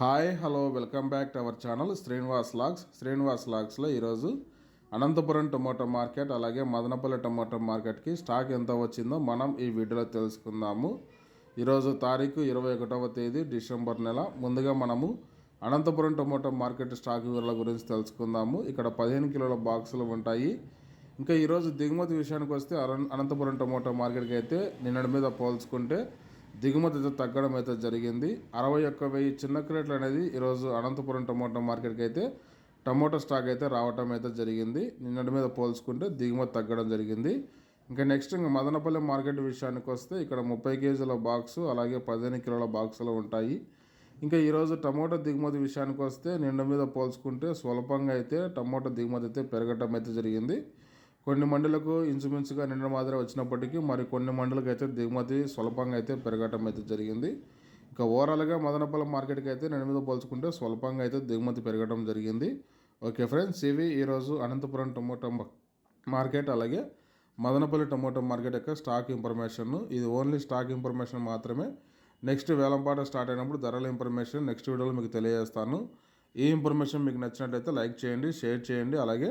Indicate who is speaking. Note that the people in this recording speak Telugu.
Speaker 1: Hi hello welcome back to our channel Srinivas logs Srinivas లాగ్స్లో ఈరోజు అనంతపురం టొమాటో మార్కెట్ అలాగే మదనపల్లి టొమాటో మార్కెట్కి స్టాక్ ఎంత వచ్చిందో మనం ఈ వీడియోలో తెలుసుకుందాము. ఈరోజు తారీఖు ఇరవై ఒకటవ తేదీ డిసెంబర్ నెల. ముందుగా మనము అనంతపురం టొమాటో మార్కెట్ స్టాక్ వివరాల గురించి తెలుసుకుందాము. ఇక్కడ పదిహేను కిలోల బాక్సులు ఉంటాయి. ఇంకా ఈరోజు దిగుమతి విషయానికి వస్తే అనంతపురం టొమాటో మార్కెట్కి అయితే నిన్నటి మీద పోల్చుకుంటే దిగుమతి అయితే తగ్గడం అయితే జరిగింది. అరవై ఒక్క వెయ్యి చిన్న క్రేట్లు అనేది ఈరోజు అనంతపురం టమోటో మార్కెట్కి అయితే టమోటా స్టాక్ అయితే రావటం అయితే జరిగింది. నిన్నటి మీద పోల్చుకుంటే దిగుమతి తగ్గడం జరిగింది. ఇంకా నెక్స్ట్ ఇంకా మదనపల్లి మార్కెట్ విషయానికి వస్తే ఇక్కడ ముప్పై కేజీల బాక్సు అలాగే పదిహేను కిలోల బాక్సులు ఉంటాయి. ఇంకా ఈరోజు టమోటా దిగుమతి విషయానికి వస్తే నిండు మీద పోల్చుకుంటే స్వల్పంగా అయితే టమోటా దిగుమతి అయితే పెరగటం అయితే జరిగింది. కొన్ని మండలకు ఇంచుమించుగా నిండ మాదిరి వచ్చినప్పటికీ మరి కొన్ని మండలకు అయితే దిగుమతి స్వల్పంగా అయితే పెరగటం అయితే జరిగింది. ఇక ఓవరాల్గా మదనపల్లి మార్కెట్కి అయితే నిండు మీద పోల్చుకుంటే స్వల్పంగా అయితే దిగుమతి పెరగడం జరిగింది. ఓకే ఫ్రెండ్స్ ఇవి ఈరోజు అనంతపురం టమోటా మార్కెట్ అలాగే మదనపల్లి టమోటా మార్కెట్ యొక్క స్టాక్ ఇన్ఫర్మేషన్ ఇది ఓన్లీ స్టాక్ ఇన్ఫర్మేషన్ మాత్రమే. నెక్స్ట్ వేలంపాట స్టార్ట్ అయినప్పుడు ధరల ఇన్ఫర్మేషన్ నెక్స్ట్ వీడియోలో మీకు తెలియజేస్తాను. ఈ ఇన్ఫర్మేషన్ మీకు నచ్చినట్లయితే లైక్ చేయండి షేర్ చేయండి అలాగే